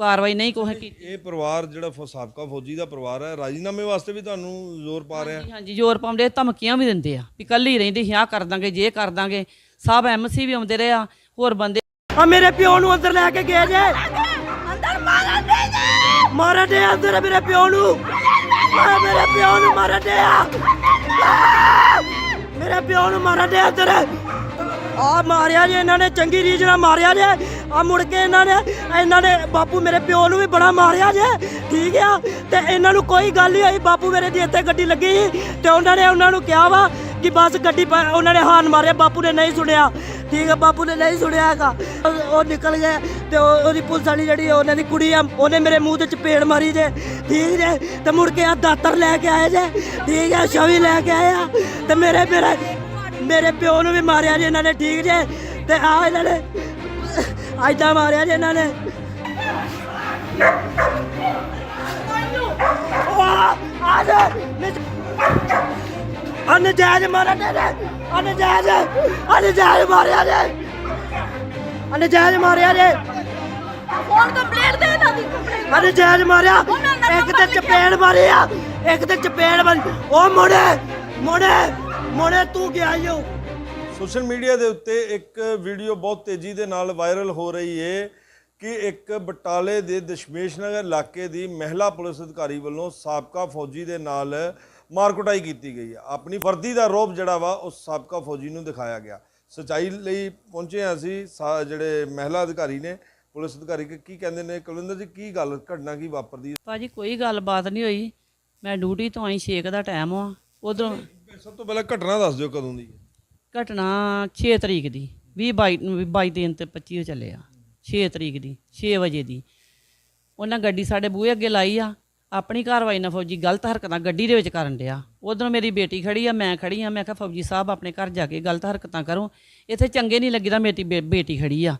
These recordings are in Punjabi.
ਕਾਰਵਾਈ ਨਹੀਂ ਕੋਈ ਕੀਤੀ। ਇਹ ਪਰਿਵਾਰ ਜਿਹੜਾ ਫ- ਸਾਬਕਾ ਫੌਜੀ ਦਾ ਪਰਿਵਾਰ ਹੈ ਰਾਜੀਨਾਮੇ ਵਾਸਤੇ ਵੀ ਤੁਹਾਨੂੰ ਜ਼ੋਰ ਪਾ ਰਿਹਾ ਹਾਂਜੀ, ਹਾਂਜੀ ਜ਼ੋਰ ਪਾਉਂਦੇ ਧਮਕੀਆਂ ਵੀ ਦਿੰਦੇ ਆ ਵੀ ਕੱਲੀ ਰਹਿੰਦੀ ਸੀ ਆਹ ਕਰ ਦਾਂਗੇ ਜੇ ਕਰ ਦਾਂਗੇ। ਸਭ ਐਮਸੀ ਵੀ ਆਉਂਦੇ ਰਹੇ ਆ ਹੋਰ ਬੰਦੇ ਆ ਮੇਰੇ ਪਿਓ ਨੂੰ ਅੰਦਰ ਲੈ ਕੇ ਗਏ ਜੇ। ਅੰਦਰ ਮਾਰਨ ਦੇ ਦੇ ਮਾਰਨ ਦੇ ਅੰਦਰ ਮੇਰੇ ਪਿਓ ਨੂੰ। ਆ ਮੇਰੇ ਪਿਓ ਨੂੰ ਮਾਰਨ ਦੇ ਆ। ਮੇਰੇ ਪਿਓ ਨੂੰ ਮਾਰਨ ਦੇ ਅੰਦਰ। ਆ ਮਾਰਿਆ ਜੇ ਇਹਨਾਂ ਨੇ, ਚੰਗੀ ਰੀਝ ਨਾਲ ਮਾਰਿਆ ਜੇ। ਆ ਮੁੜ ਕੇ ਇਹਨਾਂ ਨੇ ਇਹਨਾਂ ਨੇ ਬਾਪੂ ਮੇਰੇ ਪਿਓ ਨੂੰ ਵੀ ਬੜਾ ਮਾਰਿਆ ਜੇ। ਠੀਕ ਆ? ਤੇ ਇਹਨਾਂ ਨੂੰ ਕੋਈ ਗੱਲ ਨਹੀਂ ਹੋਈ, ਬਾਪੂ ਮੇਰੇ ਦੀ ਇੱਥੇ ਗੱਡੀ ਲੱਗੀ ਸੀ ਤੇ ਉਹਨਾਂ ਨੇ ਉਹਨਾਂ ਨੂੰ ਕਿਹਾ ਵਾ ਕਿ ਬਸ ਗੱਡੀ ਪਾ- ਉਹਨਾਂ ਨੇ ਹਾਨ ਮਾਰਿਆ, ਬਾਪੂ ਨੇ ਨਹੀਂ ਸੁਣਿਆ। ਠੀਕ ਆ, ਬਾਪੂ ਨੇ ਨਹੀਂ ਸੁਣਿਆ ਹੈਗਾ। ਉਹ- ਉਹ ਨਿਕਲ ਗਏ ਤੇ ਉਹ- ਉਹਦੀ ਪੁਲਿਸ ਵਾਲੀ ਜਿਹੜੀ ਉਹਨਾਂ ਦੀ ਕੁੜੀ ਆ, ਉਹਨੇ ਮੇਰੇ ਮੂੰਹ ਤੇ ਚਪੇੜ ਮਾਰੀ ਜੇ। ਠੀਕ ਜੇ? ਤੇ ਮੁੜ ਕੇ ਆ ਦਾਤਰ ਲੈ ਕੇ ਆਏ ਜੇ। ਠੀਕ ਆ ਛਵੀ ਲੈ ਕੇ ਆਏ ਆ। ਤੇ ਮੇਰੇ ਮੇਰੇ ਮੇਰੇ ਪਿਓ ਨੂੰ ਵੀ ਮਾਰਿਆ ਜੇ ਇਹਨਾਂ ਨੇ ਠੀਕ ਜੇ? ਤੇ ਆ ਇਹਨਾਂ ਨੇ ਐਦਾਂ ਮਾਰਿਆ ਜੇ ਇਹਨਾਂ ਨੇ। ਆ ਜਾ। ਅਨਜਾਇਜ਼ ਮਾਰਿਆ ਜੇ ਅਨਜਾਇਜ਼ ਅਨਜਾਇਜ਼ ਮਾਰਿਆ ਜੇ। ਅਨਜਾਇਜ਼ ਮਾਰਿਆ ਜੇ। ਫੋਨ ਕੰਪਲੀਟ ਦੇ ਇਹਨਾਂ ਦੀ ਕੰਪਲੀਟ। ਅਨਜਾਇਜ਼ ਮਾਰਿਆ। ਇੱਕ ਤੇ ਚਪੇੜ ਮਾਰੀ ਆ ਇੱਕ ਤੇ ਚਪੇੜ ਮਾਰੀ ਉਹ ਮੁੰਡੇ ਮੁੰਡੇ। ਮੁੰਡੇ ਤੂੰ ਗਿਆ ਈਓ ਸੋਸ਼ਲ ਮੀਡੀਆ ਦੇ ਉੱਤੇ ਇੱਕ ਵੀਡੀਓ ਬਹੁਤ ਤੇਜ਼ੀ ਦੇ ਨਾਲ ਵਾਇਰਲ ਹੋ ਰਹੀ ਹੈ ਕਿ ਇੱਕ ਬਟਾਲੇ ਦੇ ਦਸ਼ਮੇਸ਼ ਨਗਰ ਇਲਾਕੇ ਦੀ ਮਹਿਲਾ ਪੁਲਿਸ ਅਧਿਕਾਰੀ ਵੱਲੋਂ ਸਾਬਕਾ ਫੌਜੀ ਦੇ ਨਾਲ ਮਾਰਕੁਟਾਈ ਕੀਤੀ ਗਈ ਹੈ ਆਪਣੀ ਵਰਦੀ ਦਾ ਰੋਬ ਜਿਹੜਾ ਵਾ ਉਸ ਸਾਬਕਾ ਫੌਜੀ ਨੂੰ ਦਿਖਾਇਆ ਗਿਆ। ਸਚਾਈ ਲਈ ਪਹੁੰਚੇ ਹਾਂ ਅਸੀਂ ਸਾ- ਜਿਹੜੇ ਮਹਿਲਾ ਅਧਿਕਾਰੀ ਨੇ ਪੁਲਿਸ ਅਧਿਕਾਰੀ ਕਿ ਕੀ ਕਹਿੰਦੇ ਨੇ? ਕੁਲਵਿੰਦਰ ਜੀ ਕੀ ਗੱਲ ਘਟਨਾ ਕੀ ਵਾਪਰਦੀ? ਹੈ? ਭਾਜੀ ਕੋਈ ਗੱਲਬਾਤ ਨਹੀਂ ਹੋਈ। ਮੈਂ ਡਿਊਟੀ ਤੋਂ ਆਈ 6 ਦਾ ਟਾਈਮ ਆ ਉਧਰੋਂ ਸਭ ਤੋਂ ਪਹਿਲਾਂ ਘਟਨਾ ਦੱਸ ਦਿਓ ਕਦੋਂ ਦੀ ਹੈ? ਘਟਨਾ 6 ਤਰੀਕ ਦੀ 20 22 ਨੂੰ 22 ਦਿਨ ਤੇ 25 ਚੱਲੇ ਆ 6 ਤਰੀਕ ਦੀ 6 ਵਜੇ ਦੀ। ਉਹਨਾਂ ਗੱਡੀ ਸਾਡੇ ਬੂਹੇ ਅੱਗੇ ਲਾਈ ਆ, ਆਪਣੀ ਕਾਰਵਾਈ ਨਾਲ ਫੌਜੀ ਗਲਤ ਹਰਕਤਾਂ ਗੱਡੀ ਦੇ ਵਿੱਚ ਕਰਨ ਡਿਆ। ਉਧਰੋਂ ਮੇਰੀ ਬੇਟੀ ਖੜੀ ਆ, ਮੈਂ ਖੜੀ ਆ, ਮੈਂ ਕਿਹਾ ਫੌਜੀ ਸਾਹਿਬ ਆਪਣੇ ਘਰ ਜਾ ਕੇ ਗਲਤ ਹਰਕਤਾਂ ਕਰੋ, ਇੱਥੇ ਚੰਗੇ ਨਹੀਂ ਲੱਗੀਦਾ ਮੇਰੀ ਬੇ- ਬੇਟੀ ਖੜੀ ਆ।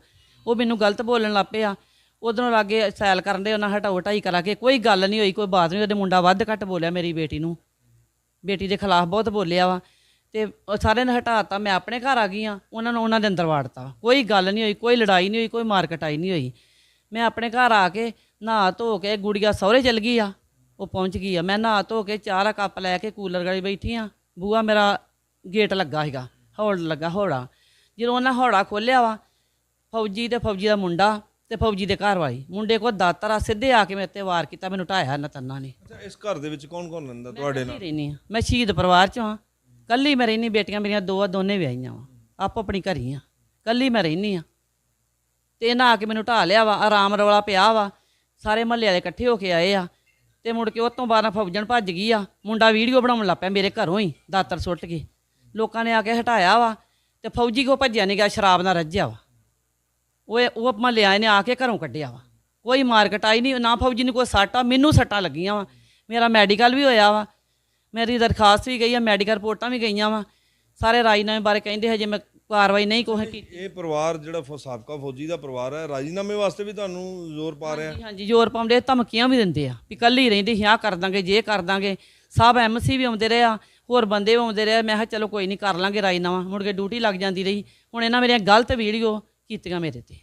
ਉਹ ਮੈਨੂੰ ਗਲਤ ਬੋਲਣ ਲੱਗ ਪਿਆ। ਉਧਰੋਂ ਲਾਗੇ ਸੈਲ ਕਰਨ ਦੇ ਉਹਨਾਂ ਹਟਾਓ ਹਟਾਈ ਕਰਾ ਕੇ, ਕੋਈ ਗੱਲ ਨਹੀਂ ਹੋਈ, ਕੋਈ ਬਾਤ ਨਹੀਂ, ਉਹਦੇ ਮੁੰਡਾ ਵੱਧ ਘੱਟ ਬੋਲਿਆ ਮੇਰੀ ਬੇਟੀ ਨੂੰ। ਬੇਟੀ ਦੇ ਖਿਲਾਫ ਬਹੁਤ ਬੋਲਿਆ ਵਾ ਤੇ ਉਹ ਸਾਰਿਆਂ ਨੇ ਹਟਾਤਾ, ਮੈਂ ਆਪਣੇ ਘਰ ਆ ਗਈ ਆ ਉਹਨਾਂ ਨੂੰ ਉਹਨਾਂ ਦੇ ਅੰਦਰ ਵਾੜਤਾ। ਕੋਈ ਗੱਲ ਨਹੀਂ ਹੋਈ, ਕੋਈ ਲੜਾਈ ਨਹੀਂ ਹੋਈ, ਕੋਈ ਮਾਰ ਕਟਾਈ ਨਹੀਂ ਹੋਈ। ਮੈਂ ਆਪਣੇ ਘਰ ਆ ਕੇ ਨਹਾ ਧੋ ਕੇ ਗੁੜੀਆ ਸਹੁਰੇ ਚਲ ਗਈ ਆ, ਉਹ ਪਹੁੰਚ ਗਈ ਆ। ਮੈਂ ਨਹਾ ਧੋ ਕੇ ਚਾਰ ਕੱਪ ਲੈ ਕੇ ਕੂਲਰ ਗਲੀ ਬੈਠੀ ਆ ਬੂਆ ਮੇਰਾ ਗੇਟ ਲੱਗਾ ਸੀਗਾ ਹੌੜ ਲੱਗਾ ਹੌੜਾ ਜਦੋਂ ਉਹਨਾਂ ਹੌੜਾ ਖੋਲਿਆ ਵਾ, ਫੌਜੀ ਤੇ ਫੌਜੀ ਦਾ ਮੁੰਡਾ ਤੇ ਫੌਜੀ ਦੇ ਘਰ ਵਾਲੀ। ਮੁੰਡੇ ਕੋਲ ਦਾਤਰ ਆ ਸਿੱਧੇ ਆ ਕੇ ਮੇਰੇ ਤੇ ਵਾਰ ਕੀਤਾ ਮੈਨੂੰ ਢਾਇਆ ਨਾ ਤੰਨਾ ਨੇ। ਅੱਛਾ ਇਸ ਘਰ ਦੇ ਵਿੱਚ ਕੌਣ ਕੌਣ ਰਹਿੰਦਾ ਤੁਹਾਡੇ ਨਾਲ? ਰਹਿਨੀ ਆ ਮੈਂ ਸ਼ਹੀਦ ਪਰਿਵਾਰ ਚੋਂ ਆ ਕੱਲੀ ਮੈਂ ਰਹਿਨੀ ਬੇਟੀਆਂ ਮੇਰੀਆਂ ਦੋ ਆ ਦੋਨੇ ਵਿਆਹੀਆਂ ਵਾ। ਆਪੋ ਆਪਣੀ ਘਰੀ ਆ ਕੱਲੀ ਮੈਂ ਰਹਿਨੀ ਆ ਤੇ ਇਹਨਾਂ ਆ ਕੇ ਮੈਨੂੰ ਢਾ ਲਿਆ ਵਾ ਆਰਾਮ ਰੌਲਾ ਪਿਆ ਵਾ। ਸਾਰੇ ਮਹੱਲੇ ਵਾਲੇ ਇਕੱਠੇ ਹੋ ਕੇ ਆਏ ਆ। ਤੇ ਮੁੜ ਕੇ ਉਹ ਤੋਂ ਬਾਅਦ ਫੌਜਣ ਭੱਜ ਗਈ ਆ। ਮੁੰਡਾ ਵੀਡੀਓ ਬਣਾਉਣ ਲੱਗ ਪਿਆ ਮੇਰੇ ਘਰੋਂ ਹੀ ਦਾਤਰ ਸੁੱਟ ਕੇ। ਲੋਕਾਂ ਨੇ ਆ ਕੇ ਹਟਾਇਆ ਵਾ। ਤੇ ਫੌਜੀ ਕੋ ਭੱਜਿਆ ਨਹੀਂ ਗਿਆ ਸ਼ਰਾਬ ਨਾਲ ਰੱਜਿਆ ਵਾ। ਉਹ ਉਹ ਮਹੱਲੇ ਆਏ ਨੇ ਆ ਕੇ ਘਰੋਂ ਕੱਢਿਆ ਵਾ। ਕੋਈ ਮਾਰ ਕਟਾਈ ਨਹੀਂ ਨਾ ਫੌਜੀ ਨੂੰ ਕੋਈ ਸੱਟ ਮੈਨੂੰ ਸੱਟਾਂ ਲੱਗੀਆਂ ਵਾ। ਮੇਰਾ ਮੈਡੀਕਲ ਵੀ ਹੋਇਆ ਵਾ। ਮੇਰੀ ਦਰਖਾਸਤ ਵੀ ਗਈ ਆ ਮੈਡੀਕਲ ਰਿਪੋਰਟਾਂ ਵੀ ਗਈਆਂ ਵਾ। ਸਾਰੇ ਰਾਜੀਨਾਮੇ ਬਾਰੇ ਕਹਿੰਦੇ ਹਜੇ ਮੈਂ ਕਾਰਵਾਈ ਨਹੀਂ ਕੋਈ ਕੀਤੀ। ਇਹ ਪਰਿਵਾਰ ਜਿਹੜਾ ਫ- ਸਾਬਕਾ ਫੌਜੀ ਦਾ ਪਰਿਵਾਰ ਹੈ ਰਾਜੀਨਾਮੇ ਵਾਸਤੇ ਵੀ ਤੁਹਾਨੂੰ ਜ਼ੋਰ ਪਾ ਰਿਹਾ? ਹਾਂਜੀ, ਹਾਂਜੀ ਜ਼ੋਰ ਪਾਉਂਦੇ ਧਮਕੀਆਂ ਵੀ ਦਿੰਦੇ ਆ ਵੀ ਕੱਲੀ ਰਹਿੰਦੀ ਸੀ ਆਹ ਕਰ ਦਾਂਗੇ ਜੇ ਕਰ ਦਾਂਗੇ। ਸਭ ਐਮਸੀ ਵੀ ਆਉਂਦੇ ਰਹੇ ਆ ਹੋਰ ਬੰਦੇ ਵੀ ਆਉਂਦੇ ਰਹੇ ਮੈਂ ਕਿਹਾ ਚਲੋ ਕੋਈ ਨਹੀਂ ਕਰ ਲਾਂਗੇ ਰਾਜੀਨਾਮਾ। ਮੁੜ ਕੇ ਡਿਊਟੀ ਲੱਗ ਜਾਂਦੀ ਰਹੀ। ਹੁਣ ਇਹਨਾਂ ਮੇਰੀਆਂ ਗਲਤ ਵੀਡੀਓ ਕੀਤੀਆਂ ਮੇਰੇ ਤੇ।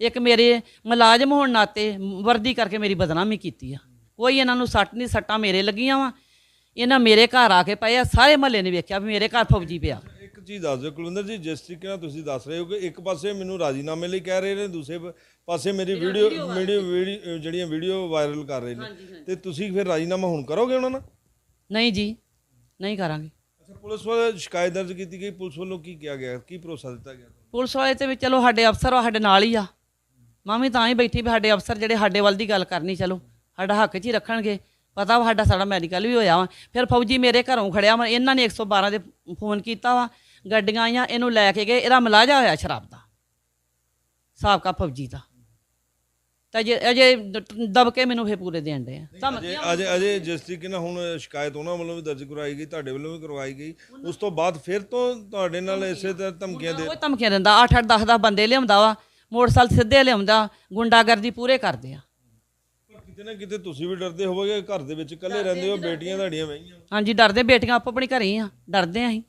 ਇੱਕ ਮੇਰੇ ਮੁਲਾਜ਼ਮ ਹੋਣ ਨਾਤੇ ਵਰਦੀ ਕਰਕੇ ਮੇਰੀ ਬਦਨਾਮੀ ਕੀਤੀ ਆ। ਕੋਈ ਇਹਨਾਂ ਨੂੰ ਸੱਟ ਨਹੀਂ ਸੱਟਾਂ ਮੇਰੇ ਲੱਗੀਆਂ ਵਾ। ਇਹਨਾਂ ਮੇਰੇ ਘਰ ਆ ਕੇ ਪਏ ਆ ਸਾਰੇ ਮਹੱਲੇ ਨੇ ਵੇਖਿਆ ਵੀ ਮੇਰੇ ਘਰ ਫੌਜੀ ਪਿਆ। ਇੱਕ ਚੀਜ਼ ਦੱਸ ਦਿਓ ਕੁਲਵਿੰਦਰ ਜੀ ਜਿਸ ਤਰੀਕੇ ਨਾਲ ਤੁਸੀਂ ਦੱਸ ਰਹੇ ਹੋ ਕਿ ਇੱਕ ਪਾਸੇ ਮੈਨੂੰ ਰਾਜੀਨਾਮੇ ਲਈ ਕਹਿ ਰਹੇ ਨੇ ਦੂਸਰੇ ਪਾਸੇ ਮੇਰੀ ਵੀਡੀਓ ਵੀਡੀਓ ਵੀਡੀਓ ਜਿਹੜੀਆਂ ਵੀਡੀਓ ਵਾਇਰਲ ਕਰ ਰਹੇ ਨੇ। ਤੇ ਤੁਸੀਂ ਫਿਰ ਰਾਜੀਨਾਮਾ ਹੁਣ ਕਰੋਗੇ ਉਹਨਾਂ ਨਾਲ? ਨਹੀਂ ਜੀ ਨਹੀਂ ਕਰਾਂਗੇ। ਅੱਛਾ ਪੁਲਿਸ ਵੱਲੋਂ ਸ਼ਿਕਾਇਤ ਦਰਜ ਕੀਤੀ ਗਈ। ਪੁਲਿਸ ਵੱਲੋਂ ਕੀ ਕਿਹਾ ਗਿਆ? ਕੀ ਭਰੋਸਾ ਦਿੱਤਾ ਗਿਆ? ਪੁਲਿਸ ਵਾਲੇ ਤੇ ਵੀ ਚਲੋ ਸਾਡੇ ਅਫਸਰ ਆ ਸਾਡੇ ਨਾਲ ਹੀ ਆ। ਮਾਮੀ ਤਾਂ ਹੀ ਬੈਠੀ ਵੀ ਸਾਡੇ ਅਫਸਰ ਜਿਹੜੇ ਸਾਡੇ ਵੱਲ ਦੀ ਗੱਲ ਕਰਨੀ, ਚਲੋ। ਸਾਡਾ ਹੱਕ 'ਚ ਹੀ ਰੱਖਣਗੇ। ਪਤਾ ਵਾ ਸਾਡਾ ਸਾਡਾ ਮੈਡੀਕਲ ਵੀ ਹੋਇਆ ਵਾ। ਫਿਰ ਫੌਜੀ ਮੇਰੇ ਘਰੋਂ ਖੜਿਆ ਵਾ। ਇਹਨਾਂ ਨੇ 112 ਦੇ ਫੋਨ ਕੀਤਾ ਵਾ। ਗੱਡੀਆਂ ਆਈਆਂ, ਇਹਨੂੰ ਲੈ ਕੇ ਗਏ। ਇਹਦਾ ਮਲਾਜਾ ਹੋਇਆ ਸ਼ਰਾਬ ਦਾ। ਸਾਬਕਾ ਫੌਜੀ ਦਾ। ਤਾਂ ਜੇ ਅਜੇ ਦ- ਦਬ ਕੇ ਮੈਨੂੰ ਫੇ ਪੂਰੇ ਦੇਣ ਦੇ ਆ। ਅਜੇ ਅਜੇ ਅਜੇ ਜਿਸ ਤਰੀਕੇ ਨਾਲ ਹੁਣ ਸ਼ਿਕਾਇਤ ਉਹਨਾਂ ਵੱਲੋਂ ਵੀ ਦਰਜ ਕਰਵਾਈ ਗਈ ਤੁਹਾਡੇ ਵੱਲੋਂ ਵੀ ਕਰਵਾਈ ਗਈ ਉਸ ਤੋਂ ਬਾਅਦ ਫਿਰ ਤੋਂ ਤੁਹਾਡੇ ਨਾਲ ਇਸੇ ਤਰ੍ਹਾਂ ਧਮਕੀਆਂ ਦੇ ਉਹ ਧਮਕੀਆਂ ਦਿੰਦਾ 8 8 10 10 ਬੰਦੇ ਲਿਆਉਂਦਾ ਵਾ ਮੋਟਰਸਾਈਕਲ ਸਿੱਧੇ ਲਿਆਉਂਦਾ ਗੁੰਡਾਗਰਦੀ ਪੂਰੇ ਕਰਦੇ ਆ। ਕਿਤੇ ਨਾ ਕਿਤੇ ਤੁਸੀਂ ਵੀ ਡਰਦੇ ਹੋਵੋਗੇ ਘਰ ਦੇ ਵਿੱਚ ਇਕੱਲੇ ਰਹਿੰਦੇ ਹੋ ਬੇਟੀਆਂ ਤੁਹਾਡੀਆਂ ਵਹੀਆਂ। ਹਾਂਜੀ ਡਰਦੇ ਬੇਟੀਆਂ ਆਪੋ ਆਪਣੀ ਘਰੇ ਹੀ ਆ ਡਰਦੇ ਆ ਅਸੀਂ।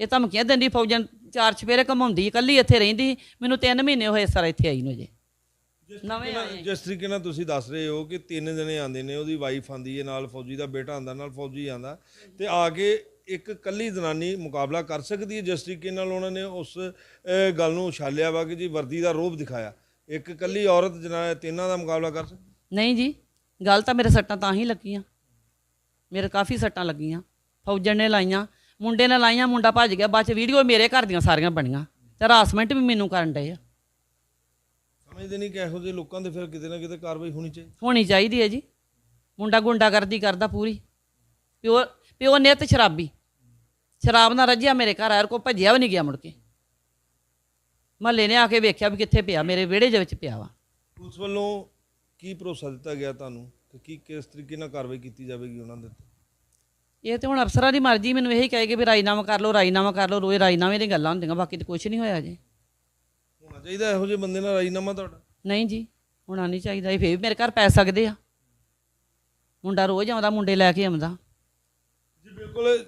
ਇਹ ਧਮਕੀਆਂ ਦਿੰਦੀ ਫੌਜਣ ਚਾਰ ਚਫੇਰੇ ਕਮਾਉਂਦੀ ਇਕੱਲੀ ਇੱਥੇ ਰਹਿੰਦੀ ਮੈਨੂੰ 3 ਮਹੀਨੇ ਹੋਏ ਸਰ ਇੱਥੇ ਆਈ ਨੂੰ ਜੇ ਨਵੇਂ ਆਏ। ਜਿਸ ਤਰੀਕੇ ਨਾਲ ਤੁਸੀਂ ਦੱਸ ਰਹੇ ਹੋ ਕਿ ਤਿੰਨ ਜਣੇ ਆਉਂਦੇ ਨੇ ਉਹਦੀ ਵਾਈਫ ਆਂਦੀ ਹੈ ਨਾਲ ਫੌਜੀ ਦਾ ਬੇਟਾ ਆਂਦਾ ਨਾਲ ਫੌਜੀ ਆਂਦਾ ਤੇ ਆ ਕੇ ਇੱਕ ਕੱਲੀ ਜਨਾਨੀ ਮੁਕਾਬਲਾ ਕਰ ਸਕਦੀ ਹੈ ਜਿਸ ਤਰੀਕੇ ਨਾਲ ਉਹਨਾਂ ਨੇ ਉਸ ਅਹ, ਗੱਲ ਨੂੰ ਉਛਾਲਿਆ ਵਾ ਕਿ ਜੀ ਵਰਦੀ ਦਾ ਰੋਪ ਦਿਖਾਇਆ। ਇੱਕ ਕੱਲੀ ਔਰਤ ਜਨਾ ਤਿੰਨਾਂ ਦਾ ਮੁਕਾਬਲਾ ਕਰ ਸਕਦੀ ਨਹੀਂ ਜੀ ਗੱਲ ਤਾਂ ਮੇਰੇ ਸੱਟਾਂ ਤਾਂ ਹੀ ਲੱਗੀਆਂ। ਮੇਰੇ ਕਾਫੀ ਸੱਟਾਂ ਲੱਗੀਆਂ। ਫੌਜਣ ਨੇ ਲਾਈਆਂ ਮੁੰਡੇ ਨੇ ਲਾਈਆਂ ਮੁੰਡਾ ਭੱਜ ਗਿਆ ਬਾਅਦ ਚ ਵੀਡੀਓ ਮੇਰੇ ਘਰ ਦੀਆਂ ਸਾਰੀਆਂ ਬਣੀਆਂ। ਤੇ ਹਰਾਸਮੈਂਟ ਵੀ ਮੈਨੂੰ ਕਰਨ ਡਏ ਆ। ਸਮਝਦੇ ਨਹੀਂ ਕਿ ਇਹੋ ਜਿਹੇ ਲੋਕਾਂ ਦੇ ਫਿਰ ਕਿਤੇ ਨਾ ਕਿਤੇ ਕਾਰਵਾਈ ਹੋਣੀ ਚਾਹੀਦੀ। ਹੋਣੀ ਚਾਹੀਦੀ ਹੈ ਜੀ। ਮੁੰਡਾ ਗੁੰਡਾਗਰਦੀ ਕਰਦਾ ਪੂਰੀ। ਪਿਓ ਪਿਓ ਨਿੱਤ ਸ਼ਰਾਬੀ। ਸ਼ਰਾਬ ਨਾਲ ਰੱਜਿਆ ਮੇਰੇ ਘਰ ਆਇਆ ਕੋ ਭੱਜਿਆ ਵੀ ਨਹੀਂ ਗਿਆ ਮੁੜ ਕੇ। ਮਹੱਲੇ ਨੇ ਆ ਕੇ ਵੇਖਿਆ ਵੀ ਕਿੱਥੇ ਪਿਆ ਮੇਰੇ ਵਿਹੜੇ ਦੇ ਵਿੱਚ ਪਿਆ ਵਾ। ਪੁਲਿਸ ਵੱਲੋਂ ਕੀ ਭਰੋਸਾ ਦਿੱਤਾ ਗਿਆ ਤੁਹਾਨੂੰ ਕਿ ਕੀ ਕਿਸ ਤਰੀਕੇ ਨਾਲ ਕਾਰਵਾਈ ਕੀਤੀ ਜਾਵੇਗੀ ਉਹਨਾਂ ਦੇ ਉੱਤੇ? ਇਹ ਤੇ ਹੁਣ ਅਫਸਰਾਂ ਦੀ ਮਰਜ਼ੀ ਮੈਨੂੰ ਇਹੀ ਕਹੇਗੇ ਵੀ ਰਾਜੀਨਾਮਾ ਕਰ ਲਓ ਰਾਜੀਨਾਮਾ ਕਰ ਲਓ ਰੋਜ਼ ਰਾਜੀਨਾਮੇ ਦੀਆਂ ਗੱਲਾਂ ਹੁੰਦੀਆਂ ਬਾਕੀ ਤੇ ਕੁਝ ਨਹੀਂ ਹੋਇਆ ਜੀ। ਚਾਹੀਦਾ ਇਹੋ ਜਿਹੇ ਬੰਦੇ ਨਾਲ ਰਾਜੀਨਾਮਾ ਤੁਹਾਡਾ? ਨਹੀਂ ਜੀ ਹੋਣਾ ਨਹੀਂ ਚਾਹੀਦਾ ਇਹ ਫੇਰ ਵੀ ਮੇਰੇ ਘਰ ਪੈ ਸਕਦੇ ਆ। ਮੁੰਡਾ ਰੋਜ਼ ਆਉਂਦਾ ਮੁੰਡੇ ਲੈ ਕੇ ਆਉਂਦਾ। ਜੀ ਬਿਲਕੁਲ।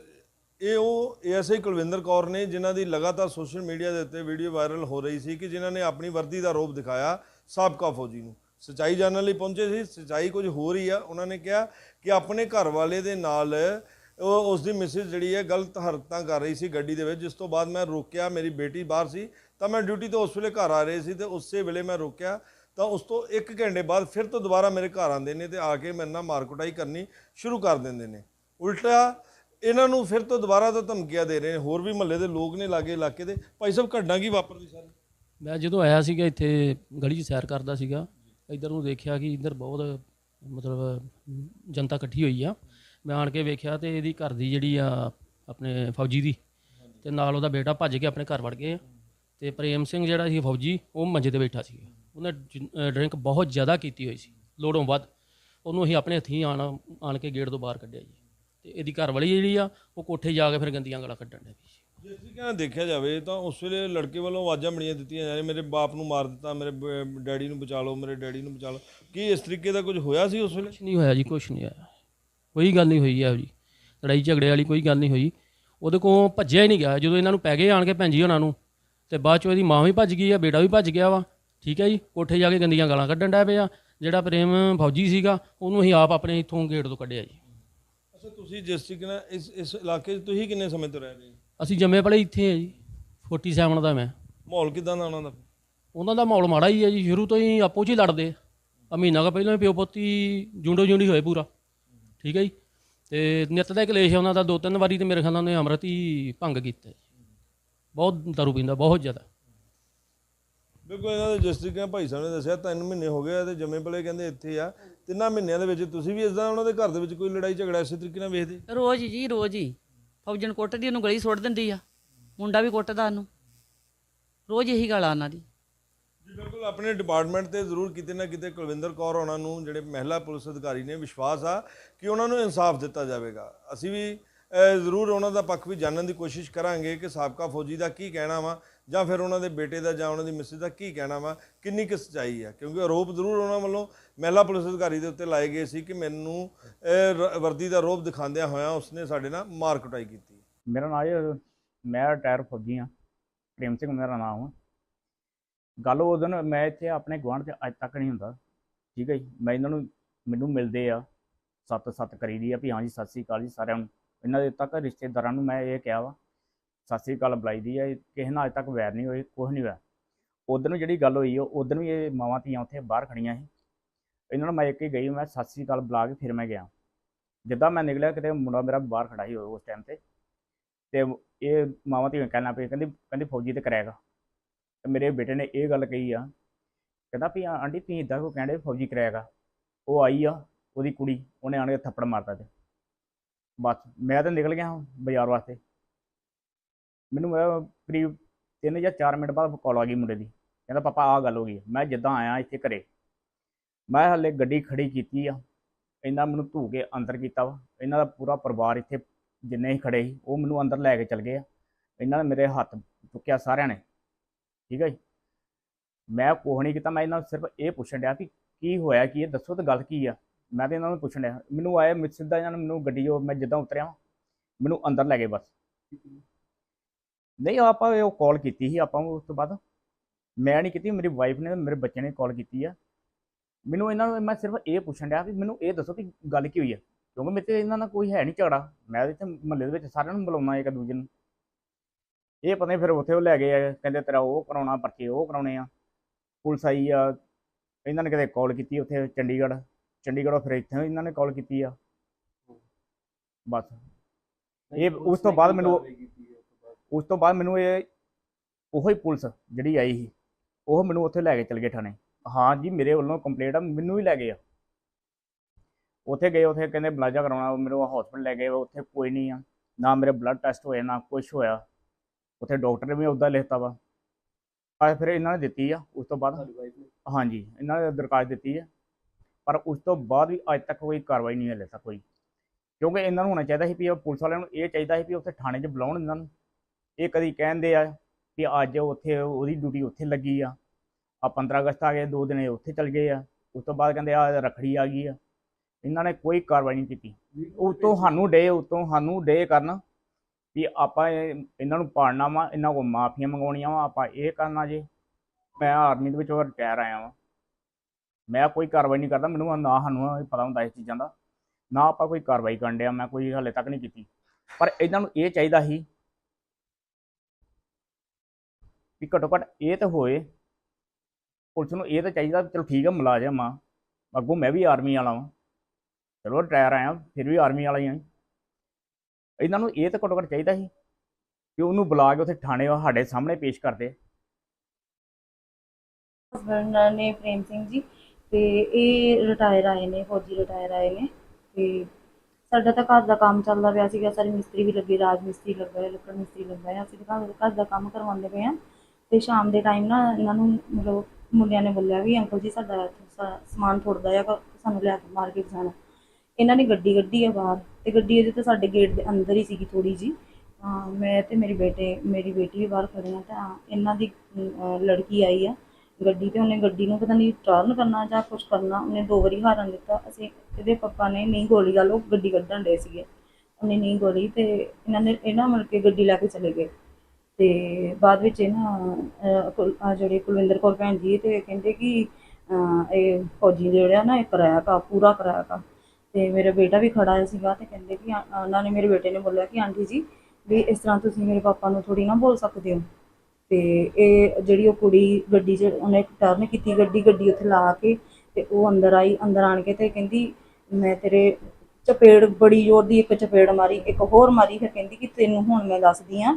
ਇਹ ਉਹ ਐਸਆਈ ਕੁਲਵਿੰਦਰ ਕੌਰ ਨੇ ਜਿਨ੍ਹਾਂ ਦੀ ਲਗਾਤਾਰ ਸੋਸ਼ਲ ਮੀਡੀਆ ਦੇ ਉੱਤੇ ਵੀਡੀਓ ਵਾਇਰਲ ਹੋ ਰਹੀ ਸੀ ਕਿ ਜਿਨ੍ਹਾਂ ਨੇ ਆਪਣੀ ਵਰਦੀ ਦਾ ਰੋਪ ਦਿਖਾਇਆ ਸਾਬਕਾ ਫੌਜੀ ਨੂੰ। ਸਚਾਈ ਜਾਣਨ ਲਈ ਪਹੁੰਚੇ ਸੀ ਸਚਾਈ ਕੁਝ ਹੋ ਰਹੀ ਆ। ਉਹਨਾਂ ਨੇ ਕਿਹਾ ਕਿ ਆਪਣੇ ਘਰ ਵਾਲੇ ਦੇ ਨਾਲ ਉਹ ਉਸ ਦੀ ਮਿਸਿਸ ਜਿਹੜੀ ਹੈ ਗਲਤ ਹਰਕਤਾਂ ਕਰ ਰਹੀ ਸੀ ਗੱਡੀ ਦੇ ਵਿੱਚ, ਜਿਸ ਤੋਂ ਬਾਅਦ ਮੈਂ ਰੋਕਿਆ, ਮੇਰੀ ਬੇਟੀ ਬਾਹਰ ਸੀ, ਤਾਂ ਮੈਂ ਡਿਊਟੀ ਤੋਂ ਉਸ ਵੇਲੇ ਘਰ ਆ ਰਹੇ ਸੀ ਤੇ ਉਸੇ ਵੇਲੇ ਮੈਂ ਰੋਕਿਆ, ਤਾਂ ਉਸ ਤੋਂ 1 ਘੰਟੇ ਬਾਅਦ ਫਿਰ ਤੋਂ ਦੁਬਾਰਾ ਮੇਰੇ ਘਰ ਆਉਂਦੇ ਨੇ ਤੇ ਆ ਕੇ ਮੇਰੇ ਨਾਲ ਮਾਰਕੁਟਾਈ ਕਰਨੀ ਸ਼ੁਰੂ ਕਰ ਦਿੰਦੇ ਨੇ। ਉਲਟਾ ਇਹਨਾਂ ਨੂੰ ਫਿਰ ਤੋਂ ਦੁਬਾਰਾ ਤੋਂ ਧਮਕੀਆਂ ਦੇ ਰਹੇ ਨੇ, ਹੋਰ ਵੀ ਮਹੱਲੇ ਦੇ ਲੋਕ ਨੇ ਲਾਗੇ ਇਲਾਕੇ ਦੇ। ਭਾਈ ਸਾਹਿਬ, ਘਟਨਾ ਕੀ ਵਾਪਰਦੀ ਸਰ? ਮੈਂ ਜਦੋਂ ਆਇਆ ਸੀਗਾ ਇੱਥੇ, ਗਲੀ 'ਚ ਸੈਰ ਕਰਦਾ ਸੀਗਾ, ਇੱਧਰ ਨੂੰ ਦੇਖਿਆ ਕਿ ਇੱਧਰ ਬਹੁਤ ਮਤਲਬ ਜਨਤਾ ਇਕੱਠੀ ਹੋਈ ਆ। ਮੈਂ ਆਣ ਕੇ ਵੇਖਿਆ ਤੇ ਇਹਦੀ ਘਰ ਦੀ ਜਿਹੜੀ ਆ ਆਪਣੇ ਫੌਜੀ ਦੀ ਤੇ ਨਾਲ ਉਹਦਾ ਬੇਟਾ ਭੱਜ ਕੇ ਆਪਣੇ ਘਰ ਵੜ ਗਏ ਆ। ਤੇ ਪ੍ਰੇਮ ਸਿੰਘ ਜਿਹੜਾ ਸੀ ਫੌਜੀ ਉਹ ਮੰਜੇ ਤੇ ਬੈਠਾ ਸੀ। ਉਹਨੇ ਡਰਿੰਕ ਬਹੁਤ ਜ਼ਿਆਦਾ ਕੀਤੀ ਹੋਈ ਸੀ ਲੋੜੋਂ ਵੱਧ। ਉਹਨੂੰ ਅਸੀਂ ਆਪਣੇ ਹੱਥੀਂ ਆਣ ਆਣ ਕੇ ਗੇਟ ਤੋਂ ਬਾਹਰ ਕੱਢਿਆ ਜੀ। ਤੇ ਇਹਦੀ ਘਰ ਵਾਲੀ ਜਿਹੜੀ ਆ ਉਹ ਕੋਠੇ ਜਾ ਕੇ ਫਿਰ ਗੰਦੀਆਂ ਗਾਲਾਂ ਕੱਢਣ ਲੱਗੀ ਸੀ। ਜੇ ਤਰੀਕੇ ਨਾਲ ਦੇਖਿਆ ਜਾਵੇ ਤਾਂ ਉਸ ਵੇਲੇ ਲੜਕੇ ਵੱਲੋਂ ਆਵਾਜ਼ਾਂ ਬੜੀਆਂ ਦਿੱਤੀਆਂ ਜਾ ਰਹੀਆਂ ਮੇਰੇ ਬਾਪ ਨੂੰ ਮਾਰ ਦਿੱਤਾ ਮੇਰੇ ਡੈਡੀ ਨੂੰ ਬਚਾ ਲਓ ਮੇਰੇ ਡੈਡੀ ਨੂੰ ਬਚਾ ਲਓ। ਕੀ ਇਸ ਤਰੀਕੇ ਦਾ ਕੁਝ ਹੋਇਆ ਸੀ ਉਸ ਵੇਲੇ? ਨਹੀਂ ਹੋਇਆ ਜੀ ਕੁਛ ਨਹੀਂ ਹੋਇਆ। ਕੋਈ ਗੱਲ ਨਹੀਂ ਹੋਈ ਹੈ ਜੀ ਲੜਾਈ ਝਗੜੇ ਵਾਲੀ ਕੋਈ ਗੱਲ ਨਹੀਂ ਹੋਈ। ਉਹਦੇ ਕੋਲ ਭੱਜਿਆ ਹੀ ਨਹੀਂ ਗਿਆ। ਜਦੋਂ ਇਹਨਾਂ ਨੂੰ ਪੈ ਗਏ ਆਣ ਕੇ ਭੈਣ ਜੀ ਉਹਨਾਂ ਨੂੰ ਤੇ ਬਾਅਦ ਚੋਂ ਇਹਦੀ ਮਾਂ ਵੀ ਭੱਜ ਗਈ ਆ ਬੇਟਾ ਵੀ ਭੱਜ ਗਿਆ ਵਾ। ਠੀਕ ਹੈ ਜੀ? ਕੋਠੇ ਜਾ ਕੇ ਗੰਦੀਆਂ ਗਾਲਾਂ ਕੱਢਣ ਡਿਆ ਪਿਆ ਜਿਹੜਾ ਪ੍ਰੇਮ ਫੌਜੀ ਸੀਗਾ ਉਹਨੂੰ ਅਸੀਂ ਆਪ ਆਪਣੇ ਇੱਥੋਂ ਗੇਟ ਤੋਂ ਕੱਢਿਆ ਜੀ। ਅੱਛਾ ਤੁਸੀਂ ਜਿਸ ਨਾਲ ਇਸ ਇਸ ਇਲਾਕੇ 'ਚ ਤੁਸੀਂ ਕਿੰਨੇ ਸਮੇਂ ਤੋਂ ਰਹਿ ਰਹੇ ਅਸੀਂ ਜੰਮੇ ਪਲੇ ਇੱਥੇ ਆ ਜੀ। 47 ਦਾ ਮੈਂ। ਮਾਹੌਲ ਕਿਦਾਂ ਦਾ ਉਹਨਾਂ ਦਾ? ਉਹਨਾਂ ਦਾ ਮਾਹੌਲ ਮਾੜਾ ਹੀ ਹੈ ਜੀ। ਸ਼ੁਰੂ ਤੋਂ ਹੀ ਆਪੋ 'ਚ ਹੀ ਲੜਦੇ ਆ। ਮਹੀਨਾ ਕੁ ਪਹਿਲਾਂ ਪਿਓ ਪੁੱਤੀ ਜੁੰਡੋ ਜੁੰਡੀ ਹੋਏ ਪੂਰਾ। ਠੀਕ ਹੈ ਜੀ। ਤੇ ਨਿੱਤ ਦਾ ਹੀ ਕਲੇਸ਼ ਆ ਉਹਨਾਂ ਦਾ। ਦੋ ਤਿੰਨ ਵਾਰੀ ਤੇ ਮੇਰੇ ਖਿਆਲ ਨਾਲ ਉਹਨੇ ਅੰਮ੍ਰਿਤ ਹੀ ਭੰਗ ਕੀਤਾ ਜੀ। ਬਹੁਤ ਦਾਰੂ ਪੀਂਦਾ ਬਹੁਤ ਜ਼ਿਆਦਾ। ਬਿਲਕੁਲ ਇਹਨਾਂ ਦੇ ਜਿਸ ਤਰੀਕੇ ਨਾਲ ਭਾਈ ਸਾਹਿਬ ਨੇ ਦੱਸਿਆ ਤਿੰਨ ਮਹੀਨੇ ਹੋ ਗਏ ਆ ਤੇ ਜੰਮੇ ਪਲੇ ਕਹਿੰਦੇ ਇੱਥੇ ਆ। ਤਿੰਨਾਂ ਮਹੀਨਿਆਂ ਦੇ ਵਿੱਚ ਤੁਸੀਂ ਵੀ ਇਸਦਾ ਉਹਨਾਂ ਦੇ ਘਰ ਦੇ ਵਿੱਚ ਕੋਈ ਲੜਾਈ ਝਗੜਾ ਇਸੇ ਤਰੀਕੇ ਨਾਲ ਵੇਖਦੇ? ਰੋਜ਼ ਹੀ ਜੀ ਰੋਜ਼ ਹੀ। ਫੌਜਣ ਕੁੱਟਦੀ ਉਹਨੂੰ ਗਲੀ ਸੁੱਟ ਦਿੰਦੀ ਆ। ਮੁੰਡਾ ਵੀ ਕੁੱਟਦਾ ਉਹਨੂੰ। ਰੋਜ਼ ਇਹੀ ਗਾਲਾਂ ਉਹਨਾਂ ਦੀ। ਬਿਲਕੁਲ, ਆਪਣੇ ਡਿਪਾਰਟਮੈਂਟ ਤੇ ਜ਼ਰੂਰ ਕਿਤੇ ਨਾ ਕਿਤੇ ਕੁਲਵਿੰਦਰ ਕੌਰ ਉਹਨਾਂ ਨੂੰ ਜਿਹੜੇ ਮਹਿਲਾ ਪੁਲਿਸ ਅਧਿਕਾਰੀ ਨੇ ਵਿਸ਼ਵਾਸ ਆ ਕਿ ਉਹਨਾਂ ਨੂੰ ਇਨਸਾਫ ਦਿੱਤਾ ਜਾਵੇਗਾ। ਅਸੀਂ ਵੀ ਜ਼ਰੂਰ ਉਹਨਾਂ ਦਾ ਪੱਖ ਵੀ ਜਾਣਨ ਦੀ ਕੋਸ਼ਿਸ਼ ਕਰਾਂਗੇ ਕਿ ਸਾਬਕਾ ਫੌਜੀ ਦਾ ਕੀ ਕਹਿਣਾ ਵਾ ਜਾਂ ਫਿਰ ਉਹਨਾਂ ਦੇ ਬੇਟੇ ਦਾ ਜਾਂ ਉਹਨਾਂ ਦੀ ਮਿਸਿਸ ਦਾ ਕੀ ਕਹਿਣਾ ਵਾ, ਕਿੰਨੀ ਕੁ ਸੱਚਾਈ ਹੈ ਕਿਉਂਕਿ ਆਰੋਪ ਜ਼ਰੂਰ ਉਹਨਾਂ ਵੱਲੋਂ ਮਹਿਲਾ ਪੁਲਿਸ ਅਧਿਕਾਰੀ ਦੇ ਉੱਤੇ ਲਾਏ ਗਏ ਸੀ ਕਿ ਮੈਨੂੰ ਵਰਦੀ ਦਾ ਰੋਪ ਦਿਖਾਉਂਦਿਆਂ ਹੋਇਆਂ ਉਸਨੇ ਸਾਡੇ ਨਾਲ ਮਾਰ ਕੁਟਾਈ ਕੀਤੀ। ਮੇਰਾ ਨਾਮ ਹੈ ਮੈਂ ਰਿਟਾਇਰ ਫੌਜੀ ਹਾਂ। ਪ੍ਰੇਮ ਸਿੰਘ ਮੇਰਾ ਨਾਮ ਆ ਗੱਲ ਉਹ ਦਿਨ ਮੈਂ ਇੱਥੇ ਆਪਣੇ ਗੁਆਂਢ 'ਚ ਅੱਜ ਤੱਕ ਨਹੀਂ ਹੁੰਦਾ, ਠੀਕ ਹੈ ਜੀ, ਮੈਂ ਇਹਨਾਂ ਨੂੰ, ਮੈਨੂੰ ਮਿਲਦੇ ਆ ਸੱਤ ਸੱਤ ਕਰੀ ਦੀ ਆ ਵੀ ਹਾਂਜੀ ਸਤਿ ਸ੍ਰੀ ਅਕਾਲ ਜੀ ਸਾਰਿਆਂ ਨੂੰ, ਇਹਨਾਂ ਦੇ ਤੱਕ ਰਿਸ਼ਤੇਦਾਰਾਂ ਨੂੰ ਮੈਂ ਇਹ ਕਿਹਾ ਵਾ, ਸਤਿ ਸ੍ਰੀ ਅਕਾਲ ਬੁਲਾਈ ਦੀ ਆ, ਕਿਸੇ ਨਾਲ ਅੱਜ ਤੱਕ ਵੈਰ ਨਹੀਂ ਹੋਈ ਕੁਝ ਨਹੀਂ ਹੋਇਆ। ਉਦੋਂ ਜਿਹੜੀ ਗੱਲ ਹੋਈ ਉਹ ਉਦੋਂ ਵੀ ਇਹ ਮਾਵਾਂ ਧੀਆਂ ਉੱਥੇ ਬਾਹਰ ਖੜੀਆਂ ਸੀ, ਇਹਨਾਂ ਨੂੰ ਮੈਂ ਇੱਕ ਹੀ ਗਈ, ਮੈਂ ਸਤਿ ਸ੍ਰੀ ਅਕਾਲ ਬੁਲਾ ਕੇ ਫਿਰ ਮੈਂ ਗਿਆ। ਜਿੱਦਾਂ ਮੈਂ ਨਿਕਲਿਆ ਕਿਤੇ ਮੁੰਡਾ ਮੇਰਾ ਬਾਹਰ ਖੜਾ ਹੀ ਹੋਇਆ ਉਸ ਟਾਈਮ ਤੇ ਤੇ ਇਹ ਮਾਵਾਂ ਧੀਆਂ ਕਹਿਣਾ ਪਈ ਕਹਿੰਦੀ ਕਹਿੰਦੀ ਫੌਜੀ ਤੇ ਕਰਾਏਗਾ ਤੇ ਮੇਰੇ ਬੇਟੇ ਨੇ ਇਹ ਗੱਲ ਕਹੀ ਆ, ਕਹਿੰਦਾ ਵੀ ਆਂਟੀ ਤੁਸੀਂ ਇਦਾਂ ਕੋ ਕਹਿੰਦੇ ਫੌਜੀ ਕਰਾਏਗਾ ਉਹ ਆਈ ਆ, ਉਹਦੀ ਕੁੜੀ, ਉਹਨੇ ਆਣ ਕੇ ਥੱਪੜ ਮਾਰਤਾ ਤੇ। ਬਸ, ਮੈਂ ਤਾਂ ਨਿਕਲ ਗਿਆ ਹਾਂ ਬਾਜ਼ਾਰ ਵਾਸਤੇ। ਮੈਨੂੰ ਕਰੀਬ 3 ਜਾਂ 4 ਮਿੰਟ ਬਾਅਦ ਕਾਲ ਆ ਗਈ ਮੁੰਡੇ ਦੀ। ਕਹਿੰਦਾ, ਪਾਪਾ, ਆਹ ਗੱਲ ਹੋ ਗਈ ਮੈਂ ਜਿੱਦਾਂ ਆਇਆ ਇੱਥੇ ਘਰੇ, ਮੈਂ ਹਲੇ ਗੱਡੀ ਖੜੀ ਕੀਤੀ ਆ। ਇਹਨਾਂ ਮੈਨੂੰ ਧੂ ਕੇ ਅੰਦਰ ਕੀਤਾ ਵਾ। ਇਹਨਾਂ ਦਾ ਪੂਰਾ ਪਰਿਵਾਰ ਇੱਥੇ ਜਿੰਨੇ ਹੀ ਖੜੇ ਸੀ, ਉਹ ਮੈਨੂੰ ਅੰਦਰ ਲੈ ਕੇ ਚਲ ਗਏ ਆ। ਇਹਨਾਂ ਨੇ ਮੇਰੇ ਹੱਥ ਚੁੱਕਿਆ ਸਾਰਿਆਂ ਨੇ। ਠੀਕ ਹੈ ਜੀ? ਮੈਂ ਕੁਛ ਨਹੀਂ ਕੀਤਾ, ਮੈਂ ਇਹਨਾਂ ਨੂੰ ਸਿਰਫ ਇਹ ਪੁੱਛਣ ਡਿਆ ਵੀ ਕੀ ਹੋਇਆ, ਕੀ ਇਹ ਦੱਸੋ ਤਾਂ ਗੱਲ ਕੀ ਆ? ਮੈਂ ਤਾਂ ਇਹਨਾਂ ਨੂੰ ਪੁੱਛਣ ਡਿਆ, ਮੈਨੂੰ ਆਇਆ ਮੈਂ ਸਿੱਧਾ ਇਹਨਾਂ ਨੇ ਮੈਨੂੰ ਗੱਡੀ ਉਹ ਮੈਂ ਜਿੱਦਾਂ ਉਤਰਿਆ, ਮੈਨੂੰ ਅੰਦਰ ਲੈ ਗਏ ਬਸ। ਨਹੀਂ, ਆਪਾਂ ਉਹ ਕਾਲ ਕੀਤੀ ਸੀ ਆਪਾਂ ਉਸ ਤੋਂ ਬਾਅਦ। ਮੈਂ ਨਹੀਂ ਕੀਤੀ, ਮੇਰੀ ਵਾਈਫ ਨੇ ਮੇਰੇ ਬੱਚੇ ਨੇ ਕਾਲ ਕੀਤੀ ਆ। ਮੈਨੂੰ ਇਹਨਾਂ ਨੂੰ, ਮੈਂ ਸਿਰਫ ਇਹ ਪੁੱਛਣ ਡਿਆ ਵੀ ਮੈਨੂੰ ਇਹ ਦੱਸੋ ਕਿ ਗੱਲ ਕੀ ਹੋਈ ਹੈ ਕਿਉਂਕਿ ਮੇਰੇ ਤੇ ਇਹਨਾਂ ਨਾਲ ਕੋਈ ਹੈ ਨਹੀਂ ਝਗੜਾ। ਮੈਂ ਇੱਥੇ ਮਹੱਲੇ ਦੇ ਵਿੱਚ ਸਾਰਿਆਂ ਨੂੰ ਬੁਲਾਉਣਾ ਇੱਕ ਦੂਜੇ ਨੂੰ। ਇਹ ਪਤਾ ਨਹੀਂ ਫਿਰ ਉੱਥੇ ਉਹ ਲੈ ਗਏ ਆ ਕਹਿੰਦੇ ਤੇਰਾ ਉਹ ਕਰਾਉਣਾ ਪਰਚੇ ਉਹ ਕਰਾਉਣੇ ਆ। ਪੁਲਿਸ ਆਈ ਆ ਇਹਨਾਂ ਨੇ ਕਿਤੇ ਕਾਲ ਕੀਤੀ ਉੱਥੇ ਚੰਡੀਗੜ੍ਹ ਚੰਡੀਗੜ੍ਹੋਂ ਫਿਰ ਇੱਥੇ ਇਹਨਾਂ ਨੇ ਕਾਲ ਕੀਤੀ ਆ। ਬਸ। ਇਹ ਉਸ ਤੋਂ ਬਾਅਦ ਮੈਨੂੰ ਉਸ ਤੋਂ ਬਾਅਦ? ਮੈਨੂੰ ਇਹ ਉਹੋ ਹੀ ਪੁਲਿਸ ਜਿਹੜੀ ਆਈ ਸੀ ਉਹ ਮੈਨੂੰ ਉੱਥੇ ਲੈ ਕੇ ਚਲ ਗਏ ਥਾਣੇ। ਹਾਂ ਜੀ ਮੇਰੇ ਵੱਲੋਂ ਕੰਪਲੇਂਟ ਆ ਮੈਨੂੰ ਹੀ ਲੈ ਗਏ ਆ। ਉੱਥੇ ਗਏ ਉੱਥੇ ਕਹਿੰਦੇ ਬਲਾਜਾ ਕਰਾਉਣਾ ਮੇਰੇ ਹਸਪੀਟਲ ਲੈ ਗਏ ਉੱਥੇ ਕੋਈ ਨਹੀਂ ਆ। ਨਾ ਮੇਰੇ ਬਲੱਡ ਟੈਸਟ ਹੋਏ ਨਾ ਕੁਝ ਹੋਇਆ। ਉੱਥੇ ਡਾਕਟਰ ਨੇ ਵੀ ਉੱਦਾਂ ਲਿਖਤਾ ਵਾ। ਆ ਫਿਰ ਇਹਨਾਂ ਨੇ ਦਿੱਤੀ ਆ ਉਸ ਤੋਂ ਬਾਅਦ ਹਾਂਜੀ ਇਹਨਾਂ ਨੇ ਦਰਖਾਸਤ ਦਿੱਤੀ ਹੈ ਪਰ ਉਸ ਤੋਂ ਬਾਅਦ ਵੀ ਅੱਜ ਤੱਕ ਕੋਈ ਕਾਰਵਾਈ ਨਹੀਂ ਹਲੇ ਤੱਕ ਕੋਈ ਕਿਉਂਕਿ ਇਹਨਾਂ ਨੂੰ ਹੋਣਾ ਚਾਹੀਦਾ ਸੀ ਵੀ ਪੁਲਿਸ ਵਾਲਿਆਂ ਨੂੰ ਇਹ ਚਾਹੀਦਾ ਸੀ ਵੀ ਉੱਥੇ ਥਾਣੇ 'ਚ ਬੁਲਾਉਣ ਇਹਨਾਂ ਨੂੰ। ਇਹ ਕਦੀ ਕਹਿੰਦੇ ਆ ਵੀ ਅੱਜ ਉੱਥੇ ਉਹਦੀ ਡਿਊਟੀ ਉੱਥੇ ਲੱਗੀ ਆ। ਆ 15 ਅਗਸਤ ਆ ਗਏ ਦੋ ਦਿਨ ਉੱਥੇ ਚਲ ਗਏ ਆ। ਉਸ ਤੋਂ ਬਾਅਦ ਕਹਿੰਦੇ ਆ ਰਖੜੀ ਆ ਗਈ ਆ। ਇਹਨਾਂ ਨੇ ਕੋਈ ਕਾਰਵਾਈ ਨਹੀਂ ਕੀਤੀ। ਉਤੋਂ ਸਾਨੂੰ ਡੇ ਉਤੋਂ ਸਾਨੂੰ ਡੇ ਕਰਨ ਵੀ ਆਪਾਂ ਇਹ- ਇਹਨਾਂ ਨੂੰ ਪਾੜਨਾ ਵਾ, ਇਹਨਾਂ ਕੋਲ ਮਾਫੀਆਂ ਮੰਗਵਾਉਣੀਆਂ ਵਾ, ਆਪਾਂ ਇਹ ਕਰਨਾ ਜੇ। ਮੈਂ ਆਰਮੀ ਦੇ ਵਿੱਚੋਂ ਰਿਟਾਇਰ ਆਇਆ ਵਾਂ। ਮੈਂ ਕੋਈ ਕਾਰਵਾਈ ਨਹੀਂ ਕਰਦਾ, ਮੈਨੂੰ ਨਾ ਸਾਨੂੰ ਪਤਾ ਹੁੰਦਾ ਇਸ ਚੀਜ਼ਾਂ ਦਾ। ਨਾ ਆਪਾਂ ਕੋਈ ਕਾਰਵਾਈ ਕਰਨ ਡਿਆ, ਮੈਂ ਕੋਈ ਹਾਲੇ ਤੱਕ ਨਹੀਂ ਕੀਤੀ। ਪਰ ਇਹਨਾਂ ਨੂੰ ਇਹ ਚਾਹੀਦਾ ਸੀ ਵੀ ਘੱਟੋ ਘੱਟ ਇਹ ਤਾਂ ਹੋਏ। ਪੁਲਿਸ ਨੂੰ ਇਹ ਤਾਂ ਚਾਹੀਦਾ ਵੀ ਚਲੋ ਠੀਕ ਆ, ਮੁਲਾਜ਼ਮ ਆ। ਅੱਗੋਂ ਮੈਂ ਵੀ ਆਰਮੀ ਵਾਲਾ ਵਾਂ। ਚਲੋ ਰਿਟਾਇਰ ਆਇਆ, ਫਿਰ ਵੀ ਆਰਮੀ ਵਾਲਾ ਹੀ ਆ। ਇਹਨਾਂ ਨੂੰ ਇਹ ਤਾਂ ਘੱਟੋ ਘੱਟ ਚਾਹੀਦਾ ਸੀ ਕਿ ਉਹਨੂੰ ਬੁਲਾ ਕੇ ਉੱਥੇ ਥਾਣੇ ਸਾਡੇ ਸਾਹਮਣੇ ਪੇਸ਼ ਕਰਦੇ ਹਸਬੈਂਡ ਨੇ ਪ੍ਰੇਮ ਸਿੰਘ ਜੀ ਤੇ ਇਹ ਰਿਟਾਇਰ ਆਏ ਨੇ, ਫੌਜੀ ਰਿਟਾਇਰ ਆਏ ਨੇ ਤੇ ਸਾਡਾ ਤਾਂ ਘਰ ਦਾ ਕੰਮ ਚੱਲਦਾ ਪਿਆ ਸੀਗਾ, ਸਾਰੇ ਮਿਸਤਰੀ ਵੀ ਲੱਗੇ, ਰਾਜ ਮਿਸਤਰੀ ਲੱਗਾ ਹੈ ਲੱਕੜ ਮਿਸਤਰੀ ਲੱਗਾ ਹੈ ਅਸੀਂ ਤਾਂ ਘਰ ਦਾ ਕੰਮ ਕਰਵਾਉਂਦੇ ਪਏ ਆ ਤੇ ਸ਼ਾਮ ਦੇ ਟਾਈਮ ਨਾ ਇਹਨਾਂ ਨੂੰ ਮਤਲਬ ਮੁੰਡਿਆਂ ਨੇ ਬੋਲਿਆ ਵੀ ਅੰਕਲ ਜੀ ਸਾਡਾ ਸਮਾਨ ਥੋੜਦਾ ਆ ਸਾਨੂੰ ਲੈ ਕੇ ਮਾਰਕੀਟ ਜਾਣਾ। ਇਹਨਾਂ ਨੇ ਗੱਡੀ ਕੱਢੀ ਆ ਬਾਹਰ ਤੇ ਗੱਡੀ ਇਹਦੇ ਤਾਂ ਸਾਡੇ ਗੇਟ ਦੇ ਅੰਦਰ ਹੀ ਸੀਗੀ ਥੋੜੀ ਜੀ ਮੈਂ ਤੇ ਮੇਰੇ ਬੇਟੇ ਮੇਰੀ ਬੇਟੀ ਵੀ ਬਾਹਰ ਖੜੇ ਆ ਤਾਂ ਇਹਨਾਂ ਦੀ ਅਮ, ਲੜਕੀ ਆਈ ਆ ਗੱਡੀ ਤੇ ਉਹਨੇ ਗੱਡੀ ਨੂੰ ਪਤਾ ਨਹੀਂ ਟਰਨ ਕਰਨਾ ਜਾਂ ਕੁਝ ਕਰਨਾ ਉਹਨੇ ਦੋ ਵਾਰੀ ਹਾਰਨ ਦਿੱਤਾ। ਅਸੀਂ ਇਹਦੇ ਪਾਪਾ ਨੇ ਨਹੀਂ ਗੋਲੀ ਗੱਲ ਉਹ ਗੱਡੀ ਕੱਢਣ ਦੇ ਸੀਗੇ। ਉਹਨੇ ਨਹੀਂ ਗੋਲੀ ਤੇ ਇਹਨਾਂ ਨੇ ਇਹਨਾਂ ਮਿਲ ਕੇ ਗੱਡੀ ਲੈ ਕੇ ਚਲੇ ਗਏ। ਤੇ ਬਾਅਦ ਵਿੱਚ ਇਹਨਾਂ ਅਹ, ਕੁਲ- ਆਹ ਜਿਹੜੇ ਕੁਲਵਿੰਦਰ ਕੌਰ ਭੈਣ ਜੀ ਤੇ ਕਹਿੰਦੇ ਕਿ ਅਹ, ਇਹ ਫੌਜੀ ਜਿਹੜਾ ਨਾ ਇਹ ਕਿਰਾਇਆ ਕਾ ਪੂਰਾ ਕਿਰਾਇਆ ਕਾ ਤੇ ਮੇਰਾ ਬੇਟਾ ਵੀ ਖੜਾ ਸੀਗਾ ਤੇ ਕਹਿੰਦੇ ਕਿ ਆ- ਉਹਨਾਂ ਨੇ ਮੇਰੇ ਬੇਟੇ ਨੇ ਬੋਲਿਆ ਕਿ ਆਂਟੀ ਜੀ ਵੀ ਇਸ ਤਰ੍ਹਾਂ ਤੁਸੀਂ ਮੇਰੇ ਪਾਪਾ ਨੂੰ ਥੋੜੀ ਨਾ ਬੋਲ ਸਕਦੇ ਹੋ। ਤੇ ਇਹ ਜਿਹੜੀ ਉਹ ਕੁੜੀ ਗੱਡੀ 'ਚ ਉਹਨੇ ਟਰਨ ਕੀਤੀ ਗੱਡੀ ਗੱਡੀ ਉੱਥੇ ਲਾ ਕੇ ਤੇ ਉਹ ਅੰਦਰ ਆਈ ਅੰਦਰ ਆਣ ਕੇ ਤੇ ਕਹਿੰਦੀ ਮੈਂ ਤੇਰੇ ਚਪੇੜ ਬੜੀ ਜ਼ੋਰ ਦੀ ਇੱਕ ਚਪੇੜ ਮਾਰੀ ਇੱਕ ਹੋਰ ਮਾਰੀ ਫਿਰ ਕਹਿੰਦੀ ਕਿ ਤੈਨੂੰ ਹੁਣ ਮੈਂ ਦੱਸਦੀ ਆ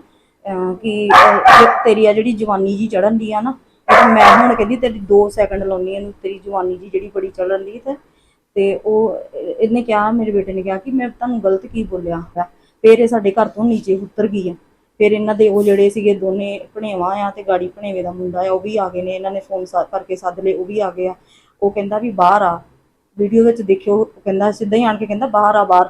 ਕਿ ਅਹ, ਜੇ ਤੇਰੀ ਆ ਜਿਹੜੀ ਜਵਾਨੀ ਜੀ ਚੜਨ ਦੀ ਆ ਨਾ ਤੇ ਮੈਂ ਹੁਣ ਕਹਿੰਦੀ ਤੇਰੀ 2 ਸੈਕਿੰਡ ਲਾਉਣੀ ਇਹਨੂੰ ਤੇਰੀ ਜਵਾਨੀ ਜੀ ਜਿਹੜੀ ਬੜੀ ਚੜਨ ਦੀ ਤੇ ਤੇ ਉਹ, ਇਹਨੇ ਕਿਹਾ, ਮੇਰੇ ਬੇਟੇ ਨੇ ਕਿਹਾ ਕਿ ਮੈਂ ਤੁਹਾਨੂੰ ਗਲਤ ਕੀ ਬੋਲਿਆ ਹੈ ਫਿਰ ਇਹ ਸਾਡੇ ਘਰ ਤੋਂ ਨੀਚੇ ਉਤਰ ਗਈ ਆ। ਫਿਰ ਇਹਨਾਂ ਦੇ ਉਹ ਜਿਹੜੇ ਸੀਗੇ ਦੋਨੇ ਭਣੇਵਾਂ ਆ ਤੇ ਗਾੜੀ ਭਣੇਵੇ ਦਾ ਮੁੰਡਾ ਆ, ਉਹ ਵੀ ਆ ਗਏ ਨੇ। ਇਹਨਾਂ ਨੇ ਫੋਨ ਕਰਕੇ ਸੱਦ ਲਏ, ਉਹ ਵੀ ਆ ਗਏ ਆ। ਉਹ ਕਹਿੰਦਾ ਵੀ ਬਾਹਰ ਆ। ਵੀਡੀਓ ਵਿੱਚ ਦੇਖਿਓ ਕਹਿੰਦਾ ਸਿੱਧਾ ਹੀ ਆਣ ਕੇ ਕਹਿੰਦਾ ਬਾਹਰ ਆ, ਬਾਹਰ।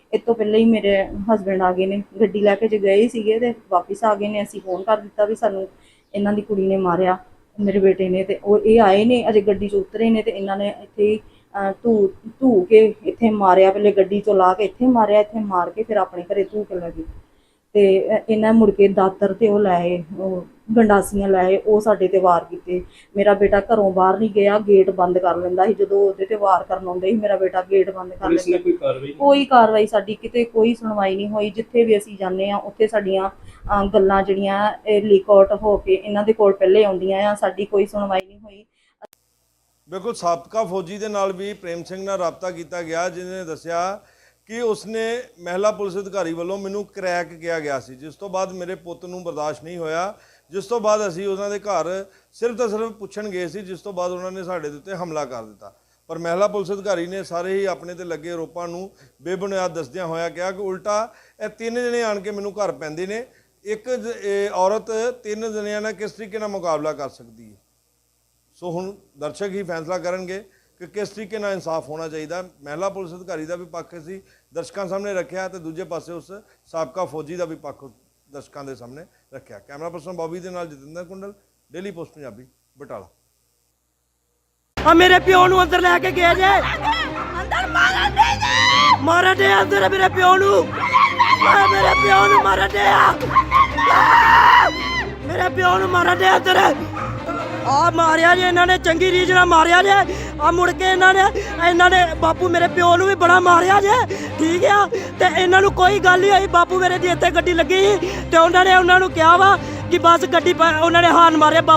ਇਸ ਤੋਂ ਪਹਿਲਾਂ ਹੀ ਮੇਰੇ ਹਸਬੰਡ ਆ ਗਏ ਨੇ। ਗੱਡੀ ਲੈ ਕੇ ਜੇ ਗਏ ਸੀਗੇ ਤੇ ਵਾਪਸ ਆ ਗਏ ਨੇ। ਅਸੀਂ ਫੋਨ ਕਰ ਦਿੱਤਾ ਵੀ ਸਾਨੂੰ ਇਹਨਾਂ ਦੀ ਕੁੜੀ ਨੇ ਮਾਰਿਆ ਮੇਰੇ ਬੇਟੇ ਨੇ ਤੇ ਉਹ ਇਹ ਆਏ ਨੇ ਅਜੇ ਗੱਡੀ 'ਚ ਉਤਰੇ ਨੇ ਤੇ ਇਹਨਾਂ ਨੇ ਇੱਥੇ ਹੀ, ਧੂ ਧੂ ਕੇ ਇੱਥੇ ਮਾਰਿਆ ਪਹਿਲੇ ਗੱਡੀ 'ਚੋਂ ਲਾ ਕੇ ਇੱਥੇ ਮਾਰਿਆ ਇੱਥੇ ਮਾਰ ਕੇ ਫਿਰ ਆਪਣੇ ਘਰੇ ਧੂ ਕੇ ਲੈ ਗਏ। ਤੇ ਇਹਨਾਂ ਮੁੜ ਕੇ ਦਾਤਰ ਤੇ ਉਹ ਲਾਏ ਉਹ ਗੰਡਾਸੀਆਂ ਲਾਏ ਉਹ ਸਾਡੇ ਤੇ ਵਾਰ ਕੀਤੇ। ਮੇਰਾ ਬੇਟਾ ਘਰੋਂ ਬਾਹਰ ਨਹੀਂ ਗਿਆ ਗੇਟ ਬੰਦ ਕਰ ਲੈਂਦਾ ਸੀ। ਜਦੋਂ ਉਹਦੇ ਤੇ ਵਾਰ ਕਰਨ ਆਉਂਦੇ ਸੀ ਮੇਰਾ ਬੇਟਾ ਗੇਟ ਬੰਦ ਕਰ ਲੈਂਦਾ। ਕੋਈ ਕਾਰਵਾਈ ਕੋਈ ਕਾਰਵਾਈ ਸਾਡੀ ਕਿਤੇ ਕੋਈ ਸੁਣਵਾਈ ਨਹੀਂ ਹੋਈ। ਜਿੱਥੇ ਵੀ ਅਸੀਂ ਜਾਂਦੇ ਆ ਉੱਥੇ ਸਾਡੀਆਂ ਗੱਲਾਂ ਜਿਹੜੀਆਂ ਲੀਕ ਆਊਟ ਹੋ ਕੇ ਇਹਨਾਂ ਦੇ ਕੋਲ ਪਹਿਲੇ ਆਉਂਦੀਆਂ ਆ ਸਾਡੀ ਕੋਈ ਸੁਣਵਾਈ ਨਹੀਂ ਹੋਈ। ਬਿਲਕੁਲ ਸਾਬਕਾ ਫੌਜੀ ਦੇ ਨਾਲ ਵੀ ਪ੍ਰੇਮ ਸਿੰਘ ਨਾਲ ਰਾਬਤਾ ਕੀਤਾ ਗਿਆ ਜਿਨੇ ਦੱਸਿਆ ਕਿ ਉਸਨੇ ਮਹਿਲਾ ਪੁਲਿਸ ਅਧਿਕਾਰੀ ਵੱਲੋਂ ਮੈਨੂੰ ਕਰੈਕ ਕਿਹਾ ਗਿਆ ਸੀ, ਜਿਸ ਤੋਂ ਬਾਅਦ ਮੇਰੇ ਪੁੱਤ ਨੂੰ ਬਰਦਾਸ਼ਤ ਨਹੀਂ ਹੋਇਆ। ਜਿਸ ਤੋਂ ਬਾਅਦ ਅਸੀਂ ਉਹਨਾਂ ਦੇ ਘਰ ਸਿਰਫ ਤਾਂ ਸਿਰਫ ਪੁੱਛਣ ਗਏ ਸੀ, ਜਿਸ ਤੋਂ ਬਾਅਦ ਉਹਨਾਂ ਨੇ ਸਾਡੇ ਦੇ ਉੱਤੇ ਹਮਲਾ ਕਰ ਦਿੱਤਾ। ਪਰ ਮਹਿਲਾ ਪੁਲਿਸ ਅਧਿਕਾਰੀ ਨੇ ਸਾਰੇ ਹੀ ਆਪਣੇ ਤੇ ਲੱਗੇ ਆਰੋਪਾਂ ਨੂੰ ਬੇਬੁਨਿਆਦ ਦੱਸਦਿਆਂ ਹੋਇਆ ਕਿਹਾ ਕਿ ਉਲਟਾ ਇਹ ਤਿੰਨ ਜਣੇ ਆਣ ਕੇ ਮੈਨੂੰ ਘਰ ਪੈਂਦੇ ਨੇ। ਇੱਕ ਜ- ਔਰਤ ਤਿੰਨ ਜਣਿਆਂ ਨਾਲ ਕਿਸ ਤਰੀਕੇ ਨਾਲ ਮੁਕਾਬਲਾ ਕਰ ਸਕਦੀ ਹੈ? ਸੋ ਹੁਣ ਦਰਸ਼ਕ ਹੀ ਫੈਸਲਾ ਕਰਨਗੇ। ਕਿ ਕਿਸ ਤਰੀਕੇ ਨਾਲ ਇਨਸਾਫ ਹੋਣਾ ਚਾਹੀਦਾ? ਮਹਿਲਾ ਪੁਲਿਸ ਅਧਿਕਾਰੀ ਦਾ ਵੀ ਪੱਖ ਸੀ ਦਰਸ਼ਕਾਂ ਸਾਹਮਣੇ ਰੱਖਿਆ ਤੇ ਦੂਜੇ ਪਾਸੇ ਉਸ ਸਾਬਕਾ ਫੌਜੀ ਦਾ ਵੀ ਪੱਖ ਦਰਸ਼ਕਾਂ ਦੇ ਸਾਹਮਣੇ ਰੱਖਿਆ। ਕੈਮਰਾ ਪਰਸਨ ਬੌਬੀ ਦੇ ਨਾਲ ਜਤਿੰਦਰ ਕੁੰਡਲ ਡੇਲੀ ਪੋਸਟ ਪੰਜਾਬੀ ਬਟਾਲਾ। ਆ ਮੇਰੇ ਪਿਓ ਨੂੰ ਅੰਦਰ ਲੈ ਕੇ ਗਏ ਜੇ। ਅੰਦਰ ਮਾਰਨ ਦੇ ਦੇ ਮਾਰਨ ਦੇ ਅੰਦਰ ਮੇਰੇ ਪਿਓ ਨੂੰ। ਆ ਮੇਰੇ ਪਿਓ ਨੂੰ ਮਾਰਨ ਦੇ ਆ। ਮੇਰੇ ਪਿਓ ਨੂੰ ਮਾਰਨ ਦੇ ਅੰਦਰ। ਆ ਮਾਰਿਆ ਜੇ, ਇਹਨਾਂ ਨੇ ਚੰਗੀ ਰੀਝ ਨਾਲ ਮਾਰਿਆ ਜੇ। ਆ ਮੁੜ ਕੇ ਇਹਨਾਂ ਨੇ ਇਹਨਾਂ ਨੇ ਬਾਪੂ ਮੇਰੇ ਪਿਓ ਨੂੰ ਵੀ ਬੜਾ ਮਾਰਿਆ ਜੇ। ਠੀਕ ਆ? ਤੇ ਇਹਨਾਂ ਨੂੰ ਕੋਈ ਗੱਲ ਨਹੀਂ ਹੋਈ। ਬਾਪੂ ਮੇਰੇ ਦੀ ਇੱਥੇ ਗੱਡੀ ਲੱਗੀ ਸੀ ਤੇ ਉਹਨਾਂ ਨੇ ਉਹਨਾਂ ਨੂੰ ਕਿਹਾ ਵਾ ਕਿ ਬਸ ਗੱਡੀ ਪਾ- ਉਹਨਾਂ ਨੇ ਹਾਰਨ ਮਾਰਿਆ। ਬਾਪੂ